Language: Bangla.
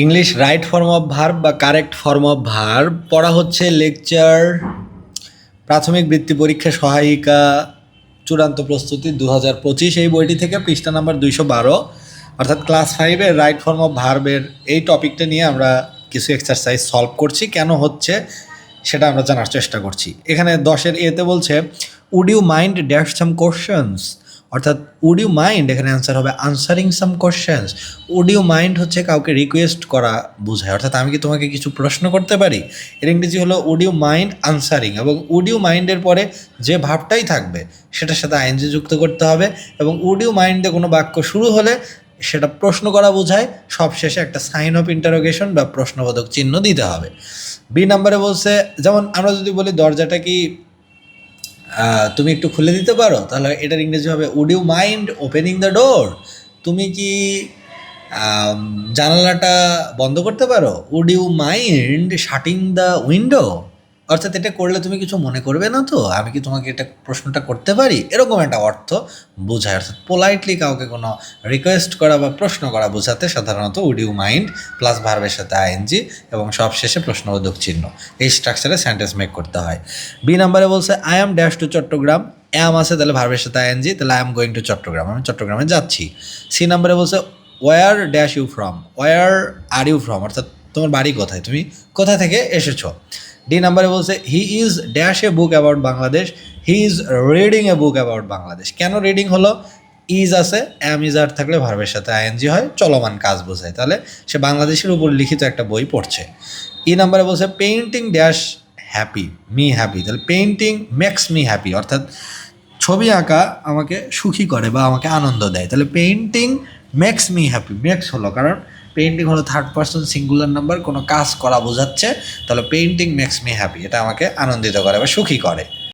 English right form of verb বা কারেক্ট ফর্ম অফ ভার্ব পড়া হচ্ছে লেকচার প্রাথমিক বৃত্তি পরীক্ষা, সহায়িকা, চূড়ান্ত প্রস্তুতি দু হাজার পঁচিশ। এই বইটি থেকে পৃষ্ঠা নাম্বার দুইশো বারো। অর্থাৎ ক্লাস ফাইভের রাইট ফর্ম অফ ভার্বের এই টপিকটা নিয়ে আমরা কিছু এক্সারসাইজ সলভ করছি। কেন হচ্ছে সেটা আমরা জানার চেষ্টা করছি। এখানে দশের এতে বলছে would you mind dash some questions অর্থাৎ উড ইউ মাইন্ড এখানে অ্যান্সার হবে answering some questions would you mind হচ্ছে কাউকে রিকোয়েস্ট করা বোঝায়। অর্থাৎ, আমি কি তোমাকে কিছু প্রশ্ন করতে পারি? এর ইংরেজি হলো উড ইউ মাইন্ড আনসারিং এবং উড ইউ মাইন্ডের পরে যে ভাবটাই থাকবে, সেটার সাথে আইনজি যুক্ত করতে হবে। এবং উড ইউ মাইন্ডে কোনো বাক্য শুরু হলে সেটা প্রশ্ন করা বোঝায়। সব শেষে একটা সাইন অফ ইন্টারোগেশন বা প্রশ্নবোধক চিহ্ন দিতে হবে। বি নাম্বারে বলছে, যেমন আমরা যদি বলি, দরজাটা কি তুমি একটু খুলে দিতে পারো? তাহলে এটার ইংরেজি হবে would you mind opening the door তুমি কি জানালাটা বন্ধ করতে পারো? Would you mind shutting the window অর্থাৎ এটা করলে তুমি কিছু মনে করবে না তো? আমি কি তোমাকে এটা প্রশ্নটা করতে পারি? এরকম একটা অর্থ বোঝায়। অর্থাৎ পোলাইটলি কাউকে কোনো রিকোয়েস্ট করা বা প্রশ্ন করা বোঝাতে সাধারণত উড ইউ মাইন্ড প্লাস ভার্বের সাথে আইএনজি এবং সব শেষে প্রশ্নবোধক চিহ্ন। এই স্ট্রাকচারে সেন্টেন্স মেক করতে হয়। বি নাম্বারে বলছে I am dash to Chittagong. Am আছে, তাহলে ভার্বের সাথে আইএনজি তাহলে I am going to Chittagong. আমি চট্টগ্রামে যাচ্ছি। সি নাম্বারে বলছে where dash you from where are you from অর্থাৎ তোমার বাড়ি কোথায়? তুমি কোথা থেকে এসেছ? ডি নাম্বারে বলছে he is dash a book about Bangladesh he is reading a book about Bangladesh কেন রিডিং হলো? ইজ আছে অ্যাম ইজ আর থাকলে ভার্বের সাথে আইএনজি হয়, চলমান কাজ বোঝায়। তাহলে সে বাংলাদেশের উপর লিখিত একটা বই পড়ছে। ই নাম্বারে বলছে painting dash happy me happy তাহলে পেইন্টিং মেক্স মি হ্যাপি অর্থাৎ ছবি আঁকা আমাকে সুখী করে বা আমাকে আনন্দ দেয়। তাহলে painting makes me happy makes হলো, কারণ পেইন্টিং হলো থার্ড পার্সন সিঙ্গুলার নাম্বার কোনো কাজ করা বোঝাচ্ছে, তাহলে পেইন্টিং মেক্স মি হ্যাপি এটা আমাকে আনন্দিত করে বা সুখী করে।